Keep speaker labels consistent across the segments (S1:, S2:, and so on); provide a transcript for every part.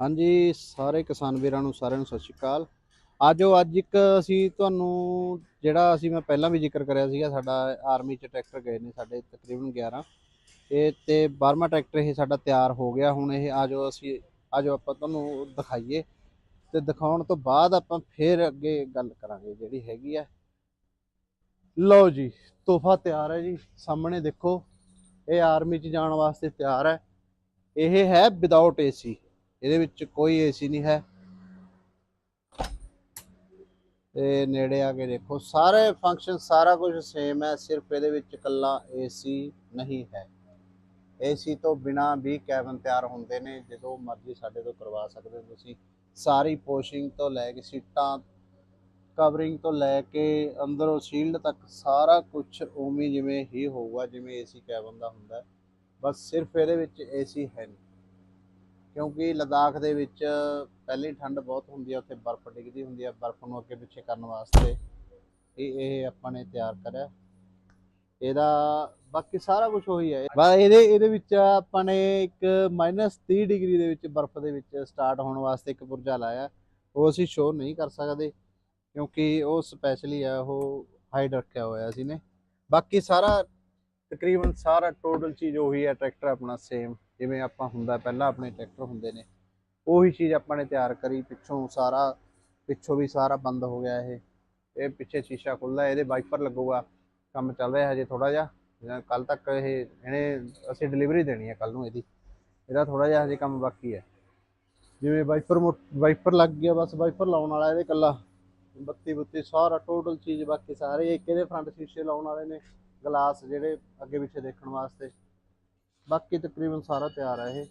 S1: ਹਾਂਜੀ, ਸਾਰੇ ਕਿਸਾਨ ਵੀਰਾਂ ਨੂੰ, ਸਾਰਿਆਂ ਨੂੰ ਸਤਿ ਸ਼੍ਰੀ ਅਕਾਲ। ਆਜੋ ਅੱਜ ਇੱਕ ਅਸੀਂ ਤੁਹਾਨੂੰ, ਜਿਹੜਾ ਅਸੀਂ ਮੈਂ ਪਹਿਲਾਂ ਵੀ ਜ਼ਿਕਰ ਕਰਿਆ ਸੀਗਾ, ਸਾਡਾ ਆਰਮੀ ਚ ਟਰੈਕਟਰ ਗਏ ਨੇ ਸਾਡੇ ਤਕਰੀਬਨ 11 ਇਹ ਤੇ 12ਵਾਂ ਟਰੈਕਟਰ ਇਹ ਸਾਡਾ ਤਿਆਰ ਹੋ ਗਿਆ। ਹੁਣ ਇਹ ਆਜੋ ਅਸੀਂ ਆਜੋ ਆਪਾਂ ਤੁਹਾਨੂੰ ਦਿਖਾਈਏ ਤੇ ਦਿਖਾਉਣ ਤੋਂ ਬਾਅਦ ਆਪਾਂ ਫੇਰ ਅੱਗੇ ਗੱਲ ਕਰਾਂਗੇ ਜਿਹੜੀ ਹੈਗੀ ਆ। ਲਓ ਜੀ, ਤੋਹਫਾ ਤਿਆਰ ਹੈ ਜੀ। ਸਾਹਮਣੇ ਦੇਖੋ, ਇਹ ਆਰਮੀ ਚ ਜਾਣ ਵਾਸਤੇ ਤਿਆਰ ਹੈ। ਇਹ ਹੈ ਵਿਦਆਊਟ ਏਸੀ ਇਹਦੇ ਵਿੱਚ ਕੋਈ ਏਸੀ ਨਹੀਂ ਹੈ। ਤੇ ਨੇੜੇ ਆ ਕੇ ਦੇਖੋ, ਸਾਰੇ ਫੰਕਸ਼ਨ ਸਾਰਾ ਕੁਝ ਸੇਮ ਹੈ, ਸਿਰਫ ਇਹਦੇ ਵਿੱਚ ਇਕੱਲਾ ਏਸੀ ਨਹੀਂ ਹੈ। ਏਸੀ ਤੋਂ ਬਿਨਾ ਵੀ ਕੈਬਨ ਤਿਆਰ ਹੁੰਦੇ ਨੇ, ਜਦੋਂ ਮਰਜ਼ੀ ਸਾਡੇ ਤੋਂ ਕਰਵਾ ਸਕਦੇ ਹੋ ਤੁਸੀਂ। ਸਾਰੀ ਪੋਸ਼ਿੰਗ ਤੋਂ ਲੈ ਕੇ ਸੀਟਾਂ ਕਵਰਿੰਗ ਤੋਂ ਲੈ ਕੇ ਅੰਦਰੋਂ ਸ਼ੀਲਡ ਤੱਕ ਸਾਰਾ ਕੁਝ ਉਵੇਂ ਜਿਵੇਂ ਹੀ ਹੋਊਗਾ, ਜਿਵੇਂ ਏਸੀ ਕੈਬਨ ਦਾ ਹੁੰਦਾ ਬਸ ਸਿਰਫ ਇਹਦੇ ਵਿੱਚ ਏਸੀ ਹੈ ਨਹੀਂ। ਕਿਉਂਕਿ ਲਦਾਖ ਦੇ ਵਿੱਚ ਪਹਿਲੀ ਠੰਡ ਬਹੁਤ ਹੁੰਦੀ ਹੈ ਉੱਥੇ ਬਰਫ਼ ਡਿੱਗਦੀ ਹੁੰਦੀ ਹੈ ਬਰਫ਼ ਨੂੰ ਅੱਗੇ ਪਿੱਛੇ ਕਰਨ ਵਾਸਤੇ ਇਹ ਇਹ ਆਪਾਂ ਨੇ ਤਿਆਰ ਕਰਿਆ। ਇਹਦਾ ਬਾਕੀ ਸਾਰਾ ਕੁਝ ਉਹੀ ਹੈ ਬਸ ਇਹਦੇ ਇਹਦੇ ਵਿੱਚ ਆਪਾਂ ਨੇ ਇੱਕ -30 ਡਿਗਰੀ ਦੇ ਵਿੱਚ ਬਰਫ਼ ਦੇ ਵਿੱਚ ਸਟਾਰਟ ਹੋਣ ਵਾਸਤੇ ਇੱਕ ਪੁਰਜਾ ਲਾਇਆ। ਉਹ ਅਸੀਂ ਸ਼ੋਅ ਨਹੀਂ ਕਰ ਸਕਦੇ ਕਿਉਂਕਿ ਉਹ ਸਪੈਸ਼ਲੀ ਆ, ਉਹ ਹਾਈਡ ਰੱਖਿਆ ਹੋਇਆ ਸੀ ਨੇ ਬਾਕੀ ਸਾਰਾ ਤਕਰੀਬਨ ਸਾਰਾ ਟੋਟਲ ਚੀਜ਼ ਉਹੀ ਹੈ ਟਰੈਕਟਰ ਆਪਣਾ ਸੇਮ ਜਿਵੇਂ ਆਪਾਂ ਹੁੰਦਾ ਪਹਿਲਾਂ ਆਪਣੇ ਟਰੈਕਟਰ ਹੁੰਦੇ ਨੇ, ਉਹੀ ਚੀਜ਼ ਆਪਾਂ ਨੇ ਤਿਆਰ ਕਰੀ, ਪਿੱਛੋਂ ਸਾਰਾ, ਪਿੱਛੋਂ ਵੀ ਸਾਰਾ ਬੰਦ ਹੋ ਗਿਆ ਇਹ। ਇਹ ਪਿੱਛੇ ਸ਼ੀਸ਼ਾ ਖੁੱਲ੍ਹਾ, ਇਹਦੇ ਵਾਈਪਰ ਲੱਗੂਗਾ, ਕੰਮ ਚੱਲ ਰਿਹਾ ਹਜੇ ਥੋੜਾ ਜਿਹਾ। ਕੱਲ ਤੱਕ ਇਹ, ਇਹਨੇ ਅਸੀਂ ਡਿਲੀਵਰੀ ਦੇਣੀ ਹੈ ਕੱਲ ਨੂੰ ਇਹਦੀ। ਇਹਦਾ ਥੋੜਾ ਜਿਹਾ ਹਜੇ ਕੰਮ ਬਾਕੀ ਹੈ। ਜਿਵੇਂ ਵਾਈਪਰ ਵਾਈਪਰ ਲੱਗ ਗਿਆ, ਬਸ ਵਾਈਪਰ ਲਾਉਣ ਵਾਲਾ ਇਹਦੇ ਕੱਲਾ ਬੱਤੀ ਬੁੱਤੀ ਸਾਰਾ ਟੋਟਲ ਚੀਜ਼ ਬਾਕੀ, ਸਾਰੇ ਇੱਕ ਇਹਦੇ ਫਰੰਟ ਸ਼ੀਸ਼ੇ ਲਾਉਣ ਵਾਲੇ ਨੇ ਗਲਾਸ ਜਿਹੜੇ ਅੱਗੇ ਪਿੱਛੇ ਦੇਖਣ ਵਾਸਤੇ। ਬਾਕੀ ਤਕਰੀਬਨ ਸਾਰਾ ਤਿਆਰ ਹੈ ਇਹ।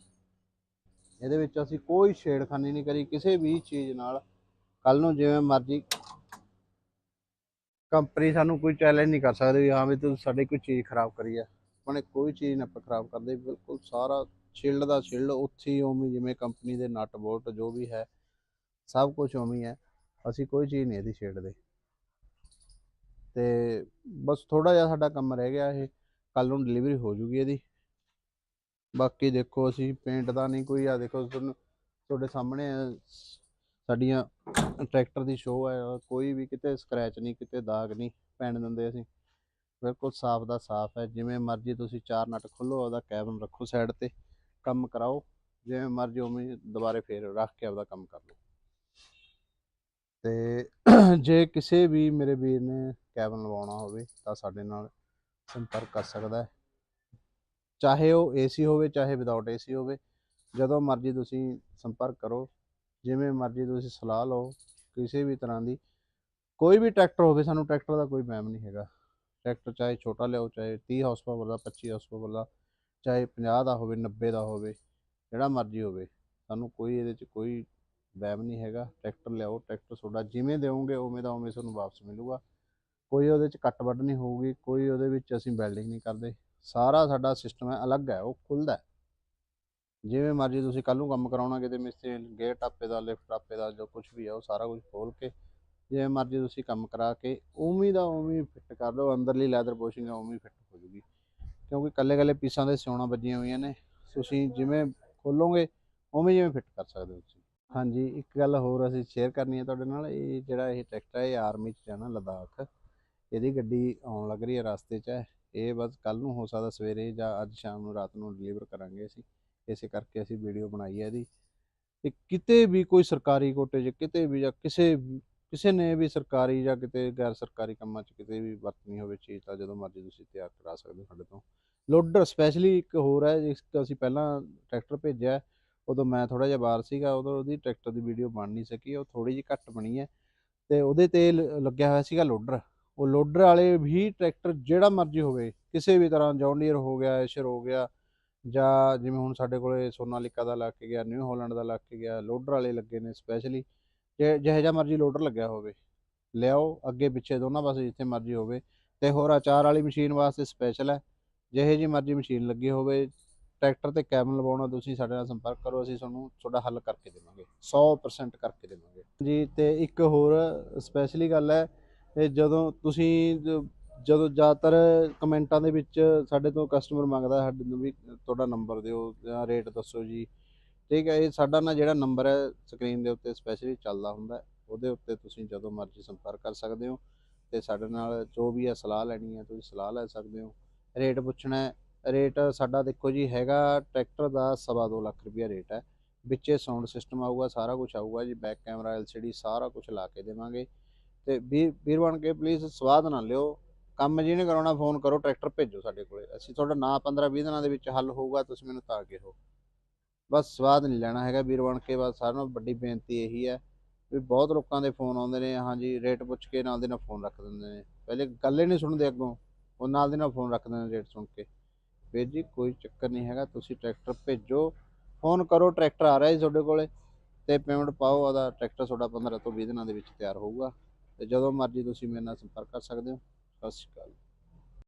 S1: ਇਹਦੇ ਵਿੱਚ ਅਸੀਂ ਕੋਈ ਛੇੜਖਾਨੀ ਨਹੀਂ ਕਰੀ, ਕਿਸੇ ਵੀ ਚੀਜ਼ ਨਾਲ। ਕੱਲ ਨੂੰ ਜਿਵੇਂ ਮਰਜ਼ੀ ਕੰਪਨੀ ਸਾਨੂੰ ਕੋਈ ਚੈਲੰਜ ਨਹੀਂ ਕਰ ਸਕਦੀ ਵੀ ਹਾਂ ਵੀ ਤੁਸੀਂ ਸਾਡੀ ਕੋਈ ਚੀਜ਼ ਖਰਾਬ ਕਰੀ ਹੈ ਉਹਨੇ ਕੋਈ ਚੀਜ਼ ਨਾ ਆਪਾਂ ਖਰਾਬ ਕਰਦੇ, ਬਿਲਕੁਲ ਸਾਰਾ ਸ਼ਿਲਡ ਦਾ ਸ਼ਿਲਡ ਉੱਥੇ ਹੀ ਉਵੇਂ ਜਿਵੇਂ ਕੰਪਨੀ ਦੇ ਨਟ ਬੋਲਟ ਜੋ ਵੀ ਹੈ, ਸਭ ਕੁਝ ਉਵੇਂ ਹੈ ਅਸੀਂ ਕੋਈ ਚੀਜ਼ ਨਹੀਂ ਇਹਦੀ ਛੇੜਦੇ। ਤੇ ਬਸ ਥੋੜਾ ਜਿਹਾ ਸਾਡਾ ਕੰਮ ਰਹਿ ਗਿਆ ਇਹ। ਕੱਲ ਨੂੰ ਡਿਲੀਵਰੀ ਹੋ ਜੂਗੀ ਇਹਦੀ। ਬਾਕੀ ਦੇਖੋ ਅਸੀਂ ਪੇਂਟ ਦਾ ਨਹੀਂ ਕੋਈ ਆ ਦੇਖੋ ਤੁਹਾਨੂੰ, ਤੁਹਾਡੇ ਸਾਹਮਣੇ ਸਾਡੀਆਂ ਟਰੈਕਟਰ ਦੀ ਸ਼ੋਅ ਹੈ ਕੋਈ ਵੀ ਕਿਤੇ ਸਕ੍ਰੈਚ ਨਹੀਂ, ਕਿਤੇ ਦਾਗ ਨਹੀਂ ਪੈਣ ਦਿੰਦੇ ਅਸੀਂ। ਬਿਲਕੁਲ ਸਾਫ਼ ਦਾ ਸਾਫ਼ ਹੈ, ਜਿਵੇਂ ਮਰਜ਼ੀ ਤੁਸੀਂ ਚਾਰ ਨਟ ਖੋਲੋ ਉਹਦਾ ਕੈਬਨ ਰੱਖੋ ਸਾਈਡ ਤੇ, ਕੰਮ ਕਰਾਓ, ਜਿਵੇਂ ਮਰਜ਼ੀ ਉਵੇਂ ਦੁਬਾਰੇ ਫੇਰ ਰੱਖ ਕੇ ਆਪਦਾ ਕੰਮ ਕਰ ਲਓ। ਤੇ ਜੇ ਕਿਸੇ ਵੀ ਮੇਰੇ ਵੀਰ ਨੇ ਕੈਬਨ ਲਵਾਉਣਾ ਹੋਵੇ, ਤਾਂ ਸਾਡੇ ਨਾਲ ਸੰਪਰਕ ਕਰ ਸਕਦਾ ਹੈ। ਚਾਹੇ ਉਹ ਏਸੀ ਹੋਵੇ, ਚਾਹੇ ਵਿਦਆਊਟ ਏਸੀ ਹੋਵੇ, ਜਦੋਂ ਮਰਜ਼ੀ ਤੁਸੀਂ ਸੰਪਰਕ ਕਰੋ, ਜਿਵੇਂ ਮਰਜ਼ੀ ਤੁਸੀਂ ਸਲਾਹ ਲਓ, ਕਿਸੇ ਵੀ ਤਰ੍ਹਾਂ ਦੀ, ਕੋਈ ਵੀ ਟਰੈਕਟਰ ਹੋਵੇ, ਸਾਨੂੰ ਟਰੈਕਟਰ ਦਾ ਕੋਈ ਵਹਿਮ ਨਹੀਂ ਹੈਗਾ। ਟਰੈਕਟਰ ਚਾਹੇ ਛੋਟਾ ਲਿਆਓ, ਚਾਹੇ 30 ਹਾਰਸ ਪਾਵਰ ਦਾ 25 ਹਾਰਸ ਪਾਵਰ ਦਾ, ਚਾਹੇ 50 ਦਾ ਹੋਵੇ 90 ਦਾ ਹੋਵੇ, ਜਿਹੜਾ ਮਰਜ਼ੀ ਹੋਵੇ, ਸਾਨੂੰ ਕੋਈ ਇਹਦੇ 'ਚ ਕੋਈ ਵਹਿਮ ਨਹੀਂ ਹੈਗਾ। ਟਰੈਕਟਰ ਲਿਆਓ, ਟਰੈਕਟਰ ਤੁਹਾਡਾ ਜਿਵੇਂ ਦਿਓਗੇ, ਉਵੇਂ ਦਾ ਉਵੇਂ ਤੁਹਾਨੂੰ ਵਾਪਸ ਮਿਲੂਗਾ। ਕੋਈ ਉਹਦੇ 'ਚ ਕੱਟ ਵੱਢ ਨਹੀਂ ਹੋਊਗੀ, ਕੋਈ ਉਹਦੇ ਵਿੱਚ ਅਸੀਂ ਵੈਲਡਿੰਗ ਨਹੀਂ ਕਰਦੇ। ਸਾਰਾ ਸਾਡਾ ਸਿਸਟਮ ਹੈ, ਅਲੱਗ ਹੈ, ਉਹ ਖੁੱਲਦਾ ਜਿਵੇਂ ਮਰਜ਼ੀ ਤੁਸੀਂ ਕੱਲ ਨੂੰ ਕੰਮ ਕਰਾਉਣਾ, ਕਿਤੇ ਮਿਸਤਰੀ ਗੇਅਰ ਟਾਪੇ ਦਾ ਲਿਫਟ ਟਾਪੇ ਦਾ ਜੋ ਕੁਝ ਵੀ ਹੈ, ਉਹ ਸਾਰਾ ਕੁਝ ਖੋਲ ਕੇ ਜਿਵੇਂ ਮਰਜ਼ੀ ਤੁਸੀਂ ਕੰਮ ਕਰਾ ਕੇ ਉਵੇਂ ਦਾ ਉਵੇਂ ਫਿੱਟ ਕਰ ਲਓ, ਅੰਦਰਲੀ ਲੈਦਰ ਪੋਸ਼ਿੰਗ ਹੈ ਉਵੇਂ ਫਿੱਟ ਹੋ ਜੂਗੀ। ਕਿਉਂਕਿ ਕੱਲੇ ਕੱਲੇ ਪੀਸਾਂ ਦੇ ਸਿਉਣਾ ਵੱਜੀਆਂ ਹੋਈਆਂ ਨੇ, ਤੁਸੀਂ ਜਿਵੇਂ ਖੋਲੋਗੇ, ਉਵੇਂ ਜਿਵੇਂ ਫਿੱਟ ਕਰ ਸਕਦੇ ਹੋ ਤੁਸੀਂ। ਹਾਂਜੀ, ਇੱਕ ਗੱਲ ਹੋਰ ਅਸੀਂ ਸ਼ੇਅਰ ਕਰਨੀ ਹੈ ਤੁਹਾਡੇ ਨਾਲ, ਇਹ ਜਿਹੜਾ ਇਹ ਟਰੈਕਟਰ ਹੈ, ਇਹ ਆਰਮੀ 'ਚ ਜਾਣਾ, ਲਦਾਖ। ਇਹਦੀ ਗੱਡੀ ਆਉਣ ਲੱਗ ਰਹੀ ਹੈ, ਰਸਤੇ 'ਚ ਹੈ। ਇਹ ਬਸ ਕੱਲ ਨੂੰ ਹੋ ਸਕਦਾ ਸਵੇਰੇ ਜਾਂ ਅੱਜ ਸ਼ਾਮ ਨੂੰ ਰਾਤ ਨੂੰ ਡਿਲੀਵਰ ਕਰਾਂਗੇ ਅਸੀਂ। ਇਸੇ ਕਰਕੇ ਅਸੀਂ ਵੀਡੀਓ ਬਣਾਈ ਹੈ ਇਹਦੀ। ਤੇ ਕਿਤੇ ਵੀ ਕੋਈ ਸਰਕਾਰੀ ਕੋਟੇ 'ਚ, ਕਿਤੇ ਵੀ ਜਾਂ ਕਿਸੇ ਕਿਸੇ ਨੇ ਵੀ ਸਰਕਾਰੀ ਜਾਂ ਕਿਤੇ ਗੈਰ ਸਰਕਾਰੀ ਕੰਮਾਂ 'ਚ ਕਿਤੇ ਵੀ ਵਰਤਣੀ ਹੋਵੇ ਚੀਜ਼, ਤਾਂ ਜਦੋਂ ਮਰਜ਼ੀ ਤੁਸੀਂ ਤਿਆਰ ਕਰਾ ਸਕਦੇ ਹੋ ਸਾਡੇ ਤੋਂ। ਲੋਡਰ ਸਪੈਸ਼ਲੀ ਇੱਕ ਹੋਰ ਹੈ, ਜਿਸ ਤੋਂ ਅਸੀਂ ਪਹਿਲਾਂ ਟਰੈਕਟਰ ਭੇਜਿਆ ਉਦੋਂ ਮੈਂ ਥੋੜਾ ਜਿਹਾ ਬਾਹਰ ਸੀਗਾ, ਉਦੋਂ ਉਹਦੀ ਟਰੈਕਟਰ ਦੀ ਵੀਡੀਓ ਬਣ ਨਹੀਂ ਸਕੀ, ਉਹ ਥੋੜੀ ਜਿਹੀ ਘੱਟ ਬਣੀ ਹੈ। ਤੇ ਉਹਦੇ ਤੇ ਲ- ਲੱਗਿਆ ਹੋਇਆ ਸੀਗਾ ਲੋਡਰ। ਉਹ ਲੋਡਰ ਵਾਲੇ ਵੀ ਟਰੈਕਟਰ ਜਿਹੜਾ ਮਰਜ਼ੀ ਹੋਵੇ, ਕਿਸੇ ਵੀ ਤਰ੍ਹਾਂ ਜੌਂਡੀਅਰ ਹੋ ਗਿਆ, ਐਸ਼ਰ ਹੋ ਗਿਆ, ਜਾਂ ਜਿਵੇਂ ਹੁਣ ਸਾਡੇ ਕੋਲੇ ਸੋਨਾਲੀਕਾ ਦਾ ਲੱਗ ਗਿਆ, ਨਿਊ ਹਾਲੈਂਡ ਦਾ ਲੱਗ ਗਿਆ, ਲੋਡਰ ਵਾਲੇ ਲੱਗੇ ਨੇ ਸਪੈਸ਼ਲੀ ਜੇ ਜਿਹੋ ਜਿਹਾ ਮਰਜ਼ੀ ਲੋਡਰ ਲੱਗਿਆ ਹੋਵੇ, ਲਿਆਓ, ਅੱਗੇ ਪਿੱਛੇ ਦੋਨਾਂ ਪਾਸੇ ਜਿੱਥੇ ਮਰਜ਼ੀ ਹੋਵੇ, ਤੇ ਹੋਰ ਆਚਾਰ ਵਾਲੀ ਮਸ਼ੀਨ ਵਾਸਤੇ ਸਪੈਸ਼ਲ ਹੈ, ਜਿਹੇ ਜੀ ਮਰਜ਼ੀ ਮਸ਼ੀਨ ਲੱਗੀ ਹੋਵੇ, ਟਰੈਕਟਰ ਤੇ ਕੈਬਨ ਲਵਾਉਣਾ, ਤੁਸੀਂ ਸਾਡੇ ਨਾਲ ਸੰਪਰਕ ਕਰੋ, ਅਸੀਂ ਤੁਹਾਨੂੰ ਤੁਹਾਡਾ ਹੱਲ ਕਰਕੇ ਦੇਵਾਂਗੇ 100% ਕਰਕੇ ਦੇਵਾਂਗੇ। ਜੀ, ਤੇ ਇੱਕ ਹੋਰ ਸਪੈਸ਼ਲੀ ਗੱਲ ਹੈ ਇਹ ਜਦੋਂ ਤੁਸੀਂ ਜਦੋਂ ਜ਼ਿਆਦਾਤਰ ਕਮੈਂਟਾਂ ਦੇ ਵਿੱਚ ਸਾਡੇ ਤੋਂ ਕਸਟਮਰ ਮੰਗਦਾ ਸਾਡੇ ਨੂੰ ਵੀ ਤੁਹਾਡਾ ਨੰਬਰ ਦਿਓ ਜਾਂ ਰੇਟ ਦੱਸੋ ਜੀ। ਠੀਕ ਹੈ, ਇਹ ਸਾਡਾ ਨਾ ਜਿਹੜਾ ਨੰਬਰ ਹੈ ਸਕਰੀਨ ਦੇ ਉੱਤੇ ਸਪੈਸ਼ਲੀ ਚੱਲਦਾ ਹੁੰਦਾ ਉਹਦੇ ਉੱਤੇ ਤੁਸੀਂ ਜਦੋਂ ਮਰਜ਼ੀ ਸੰਪਰਕ ਕਰ ਸਕਦੇ ਹੋ ਤੇ ਸਾਡੇ ਨਾਲ ਜੋ ਵੀ ਹੈ ਸਲਾਹ ਲੈਣੀ ਹੈ ਤੁਸੀਂ ਸਲਾਹ ਲੈ ਸਕਦੇ ਹੋ। ਰੇਟ ਪੁੱਛਣਾ ਹੈ ਰੇਟ ਸਾਡਾ ਦੇਖੋ ਜੀ ਹੈਗਾ ਟਰੈਕਟਰ ਦਾ ਸਵਾ ਦੋ ਲੱਖ ਰੁਪਈਆ ਰੇਟ ਹੈ। ਵਿੱਚੇ ਸਾਊਂਡ ਸਿਸਟਮ ਆਊਗਾ, ਸਾਰਾ ਕੁਝ ਆਊਗਾ ਜੀ ਬੈਕ ਕੈਮਰਾ ਐਲਸੀਡੀ ਸਾਰਾ ਕੁਝ ਲਾ ਕੇ ਦੇਵਾਂਗੇ। ਤੇ ਵੀਰ ਵੀਰ ਬਣ ਕੇ ਪਲੀਜ਼ ਸਵਾਦ ਨਾ ਲਿਓ। ਕੰਮ ਜਿਹਨੇ ਕਰਾਉਣਾ, ਫੋਨ ਕਰੋ, ਟਰੈਕਟਰ ਭੇਜੋ ਸਾਡੇ ਕੋਲੇ। ਅਸੀਂ ਤੁਹਾਡਾ ਨਾਂ 15 20 ਦਿਨਾਂ ਦੇ ਵਿੱਚ ਹੱਲ ਹੋਊਗਾ, ਤੁਸੀਂ ਮੈਨੂੰ ਤਾਂ ਕਿਹੋ। ਬਸ ਸਵਾਦ ਨਹੀਂ ਲੈਣਾ ਹੈਗਾ ਵੀਰ ਬਣ ਕੇ ਬਸ ਸਾਰਿਆਂ ਨੂੰ ਵੱਡੀ ਬੇਨਤੀ ਇਹੀ ਹੈ ਵੀ ਬਹੁਤ ਲੋਕਾਂ ਦੇ ਫੋਨ ਆਉਂਦੇ ਨੇ ਹਾਂਜੀ ਰੇਟ ਪੁੱਛ ਕੇ ਨਾਲ ਦੇ ਨਾਲ ਫੋਨ ਰੱਖ ਦਿੰਦੇ ਨੇ। ਪਹਿਲੇ ਗੱਲ ਹੀ ਨਹੀਂ ਸੁਣਦੇ ਅੱਗੋਂ, ਉਹ ਨਾਲ ਦੇ ਨਾਲ ਫੋਨ ਰੱਖ ਦਿੰਦੇ ਨੇ ਰੇਟ ਸੁਣ ਕੇ। ਵੀਰ ਜੀ, ਕੋਈ ਚੱਕਰ ਨਹੀਂ ਹੈਗਾ, ਤੁਸੀਂ ਟਰੈਕਟਰ ਭੇਜੋ, ਫੋਨ ਕਰੋ, ਟਰੈਕਟਰ ਆ ਰਿਹਾ ਜੀ ਤੁਹਾਡੇ ਕੋਲੇ, ਤੇ ਪੇਮੈਂਟ ਪਾਓ, ਉਹਦਾ ਟਰੈਕਟਰ ਤੁਹਾਡਾ 15 ਤੋਂ 20 ਦਿਨਾਂ ਦੇ ਵਿੱਚ ਤਿਆਰ ਹੋਊਗਾ। ਤੇ ਜਦੋਂ ਮਰਜ਼ੀ ਤੁਸੀਂ ਮੇਰੇ ਨਾਲ ਸੰਪਰਕ ਕਰ ਸਕਦੇ ਹੋ। ਸਤਿ ਸ਼੍ਰੀ ਅਕਾਲ।